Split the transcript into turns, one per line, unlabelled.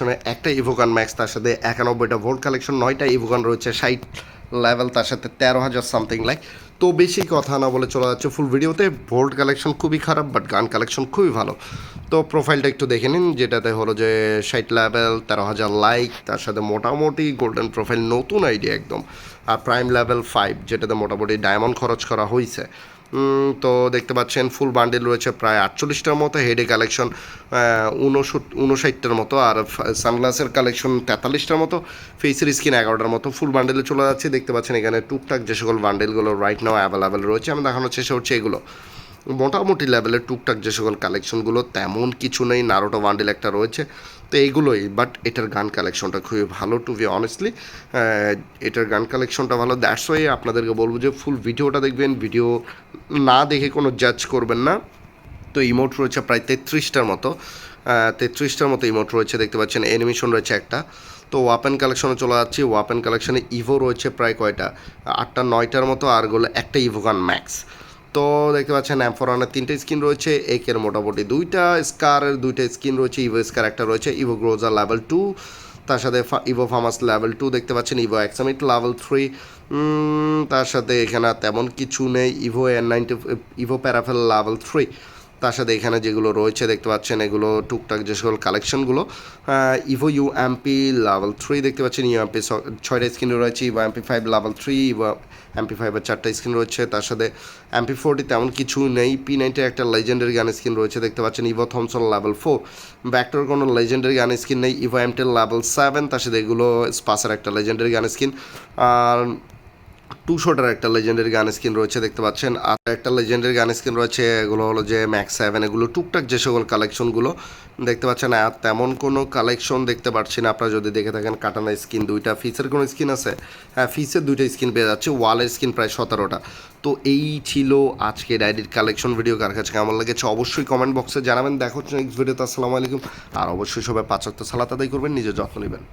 কালেকশনে একটা ইভোগান ম্যাক্স তার সাথে একানব্বইটা ভোল্ট কালেকশন নয়টা ইভোগান রয়েছে সাইট লেভেল তার সাথে তেরো হাজার সামথিং লাইক তো বেশি কথা না বলে চলে যাচ্ছে ফুল ভিডিওতে ভোল্ট কালেকশন খুবই খারাপ বাট গান কালেকশন খুবই ভালো। তো প্রোফাইলটা একটু দেখে নিন, যেটাতে হলো যে ষাট লেভেল তেরো হাজার লাইক তার সাথে মোটামুটি গোল্ডেন প্রোফাইল নতুন আইডিয়া একদম। আর প্রাইম লেভেল ফাইভ যেটাতে মোটামুটি ডায়মন্ড খরচ করা হয়েছে তো দেখতে পাচ্ছেন ফুল বান্ডেল রয়েছে প্রায় আটচল্লিশটার মতো হেডে কালেকশন উনষাটটার মতো, আর সানগ্লাসের কালেকশন তেতাল্লিশটার মতো ফেসের স্কিন এগারোটার মতো ফুল বান্ডেলে চলে যাচ্ছে। দেখতে পাচ্ছেন এখানে টুকটাক যে সকল বান্ডেলগুলো রাইট নাও অ্যাভেলেবেল রয়েছে। আমি দেখানোর চেষ্টা করছি এগুলো। মোটামুটি লেভেলের টুকটাক যে সকল কালেকশনগুলো তেমন কিছু নেই। নারোটো বান্ডেল একটা রয়েছে। তো এইগুলোই বাট এটার গান কালেকশনটা খুবই ভালো টু বি অনেস্টলি এটার গান কালেকশনটা ভালো। দ্যাটস ওয়াই আপনাদেরকে বলব যে ফুল ভিডিওটা দেখবেন। ভিডিও না দেখে কোনো জাজ করবেন না। তো ইমোট রয়েছে প্রায় তেত্রিশটার মতো। তেত্রিশটার মতো ইমোট রয়েছে, দেখতে পাচ্ছেন। অ্যানিমেশন রয়েছে একটা। তো ওয়াপেন কালেকশনে চলে যাচ্ছি। ওয়াপেন কালেকশনে ইভো রয়েছে প্রায় কয়টা? আটটা, নয়টার মতো। আরগুলো একটা ইভোগান ম্যাক্স তো দেখতে পাচ্ছেন অ্যাম্ফোরানের তিনটে স্কিন রয়েছে একের মোটামুটি দুইটা স্কারের দুইটা স্কিন রয়েছে ইভো স্কার একটা রয়েছে ইভো গ্রোজার লেভেল টু তার সাথে ইভো ফার্মাস লেভেল টু দেখতে পাচ্ছেন ইভো এক্সামিট লেভেল থ্রি তার সাথে এখানে তেমন কিছু নেই Evo N ninety Evo Parafal level three তার সাথে এখানে যেগুলো রয়েছে, দেখতে পাচ্ছেন এগুলো টুকটাক যে সকল কালেকশনগুলো Evo U MP level three দেখতে পাচ্ছেন ইউ এমপি ছয়টা স্ক্রিন রয়েছে Evo MP five level three Evo MP ফাইভের চারটা স্ক্রিন রয়েছে, তার সাথে এমপি ফোরটি তেমন কিছু নেই পি নাইনটির একটা লেজেন্ডারি গান স্ক্রিন রয়েছে, দেখতে পাচ্ছেন ইভো থমসন লেভেল ফোর ব্যাকটোর কোনো লেজেন্ডারি গান স্ক্রিন নেই ইভো এমটেল লেভেল সেভেন তার সাথে এগুলো স্পাসের একটা লেজেন্ডারি গান স্ক্রিন আর টু শোটার একটা লেজেন্ডারি গান স্কিন রয়েছে, দেখতে পাচ্ছেন। আর একটা লেজেন্ডারি গান স্কিন রয়েছে, এগুলো হলো যে ম্যাক্স সেভেন এগুলো টুকটাক যে সকল কালেকশনগুলো দেখতে পাচ্ছেন। আর তেমন কোনো কালেকশন দেখতে পাচ্ছি না, আপনারা যদি দেখে থাকেন, কাটানা স্কিন দুইটা ফিসের কোনো স্কিন আছে? হ্যাঁ ফিসের দুইটা স্কিন পেয়ে যাচ্ছে ওয়ালের স্কিন প্রায় সতেরোটা। তো এই ছিল আজকে ডায়েরির কালেকশন ভিডিও কার কাছে কেমন লেগেছে অবশ্যই কমেন্ট বক্সে জানাবেন। দেখো নেক্সট ভিডিওতে আসসালামু আলাইকুম। আর অবশ্যই সবাই পাঁচ সালাত আদায় করবেন, নিজের যত্ন নেবেন।